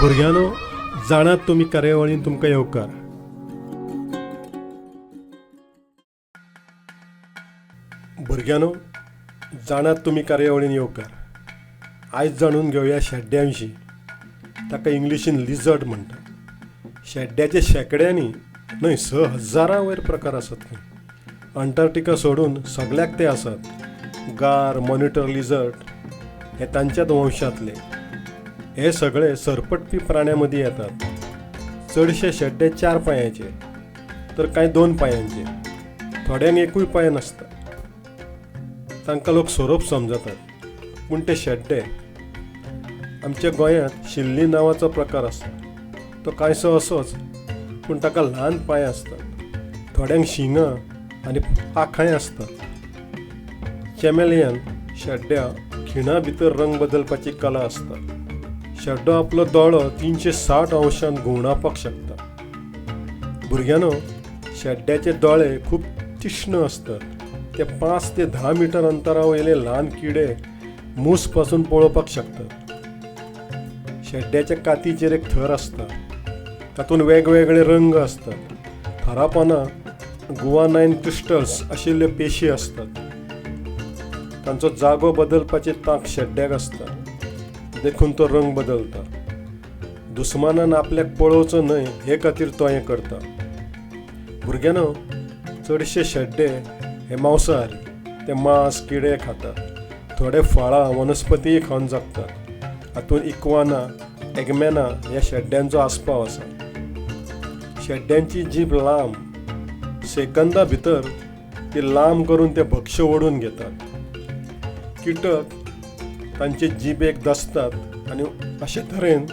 भुरग्यानो जाणात तुमी कार्यावळीन तुमकां येवकार. भुरग्यानो जाणात तुमी कार्यावळीन येवकार. आयज जाणून घेवया शेड्ड्या विशीं ताका इंग्लिशीन लिजर्ट म्हणटा शेड्ड्याचे शेकड्यांनी न्हय स हजारां वयर प्रकार आसात खंय अंटार्क्टिका सोडून सगळ्याक ते आसात गार मॉनिटर लिजर्ट हे तांच्याच वंशांतले. हे सगळे सरपटपी प्राण्यां येतात. चडशे शेड्डे चार पांयाचे तर कांय दोन पायांचे. थोड्यांक एकूय पांय नसता तांकां लोक सोरोप समजतात. पूण ते शेड्डे आमच्या गोंयांत शिल्ली नांवाचो प्रकार आसा तो कांयसो असोच पूण ताका ल्हान पांय आसतात थोड्यांक शिंगां आनी पाखांय आसतात चॅमेलियन शेड्ड्या खिणा भितर रंग बदलपाची कला आसता शेड्डो आपलो दोळो तिनशे साठ अंशांत घुंवडावपाक शकता भुरग्यानो शेड्ड्याचे दोळे खूब तीक्ष्ण असतात. ते पांच ते धा मिटर अंतरा वयले ल्हान किडे मूसपासून पळोवपाक शकतात. शेड्ड्याच्या कातीचेर एक थर आसता तातूंत वेगवेगळे रंग असतात. गोवा गुवानायन क्रिस्टल्स आशिल्ल्यो पेशी असतात. तांचो जागो बदलपाचें तांक शेड्ड्याक आसता देखून तो रंग बदलता. दुस्मानान आपल्याक पळोवचो न्हय हे खातीर तो हें करता. भुरग्यांनो चडशे शेड्डे हे मांसाहारी. ते मांस किडे खातात. थोडे फळां वनस्पतीय खावन जगतात. हातूंत इक्वाना एगमॅना ह्या शेड्ड्यांचो आस्पाव आसा शेड्ड्यांची जीब लांब. सेकंदा भितर ती लांब करून ते भक्ष्य ओडून घेतात. कीटक तांचे जिबेक दसतात आनी अशे तरेन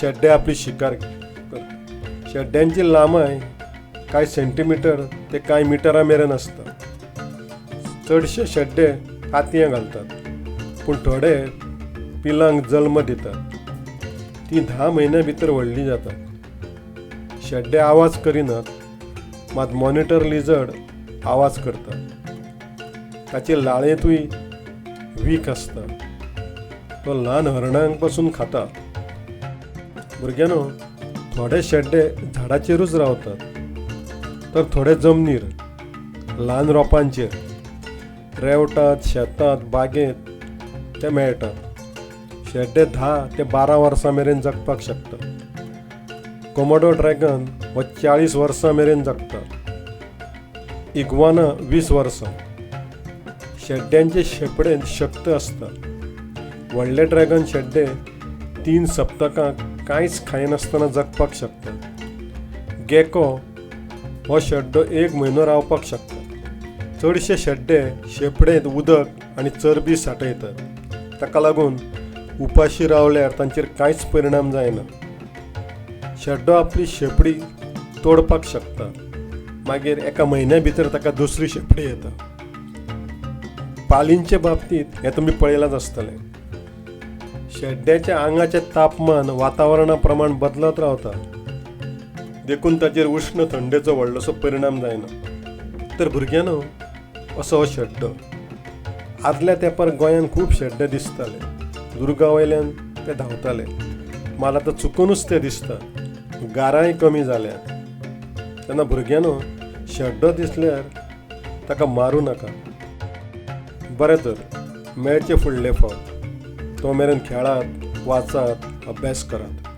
शेड्डे आपली शिकार करतात शेड्ड्यांची लांबाय कांय सेंटीमिटर ते कांय मिटरा मेरेन आसता चडशे शेड्डे कातयां घालतात. पूण थोडे पिलांक जल्म दितात. ती धा म्हयन्या भितर व्हडली जातात. शेड्डे आवाज करिनात. मात मॉनिटर लिजर्ड आवाज करतात. ताचे लाळेंतूय वीक आसता तो ल्हान हरणांकपासून खाता. भुरग्यानो थोडे शेड्डे झाडाचेरूच रावतात तर थोडे जमनीर ल्हान रोपांचेर रेवटात शेतांत बागेंत ते मेळटात शेड्डे धा ते बारा वर्सां मेरेन जगपाक शकतात. कोमोडो ड्रॅगन हो चाळीस वर्सां मेरेन जगता इग्वाना वीस वर्सां शेड्ड्यांचे शेपडेंत शक्त आसता व्हडले ड्रॅगन शेड्डे तीन सप्तकां कांयच खायनासतना जगपाक शकतात. गेको हो शेड्डो एक म्हयनो रावपाक शकता चडशे शेड्डे शेपडेंत उदक आनी चरबी सांठयतात. ताका लागून उपाशी रावल्यार तांचेर कांयच परिणाम जायना. शेड्डो आपली शेपडी तोडपाक शकता मागीर एका म्हयन्या भितर ताका दुसरी शेपडी येता. पालींचे बाबतींत हें तुमी पळयलांच आसतलें. शेड्ड्याच्या आंगाचें तापमान वातावरणा प्रमाण बदलत रावता देखून ताचेर उश्ण थंडेचो व्हडलोसो परिणाम जायना. तर भुरग्यांनो असो हो शेड्डो. आदल्या तेंपार गोंयांत खूब शेड्डे दिसताले. दुर्गा वयल्यान ते धांवताले. मात आतां चुकूनच ते दिसता. गारांय कमी जाल्यात तेन्ना भुरग्यानो शेड्डो दिसल्यार ताका मारूं नाका. बरें तर मेळचे फुडले फावट तो मेरेन खेळात वाचात अभ्यास करात.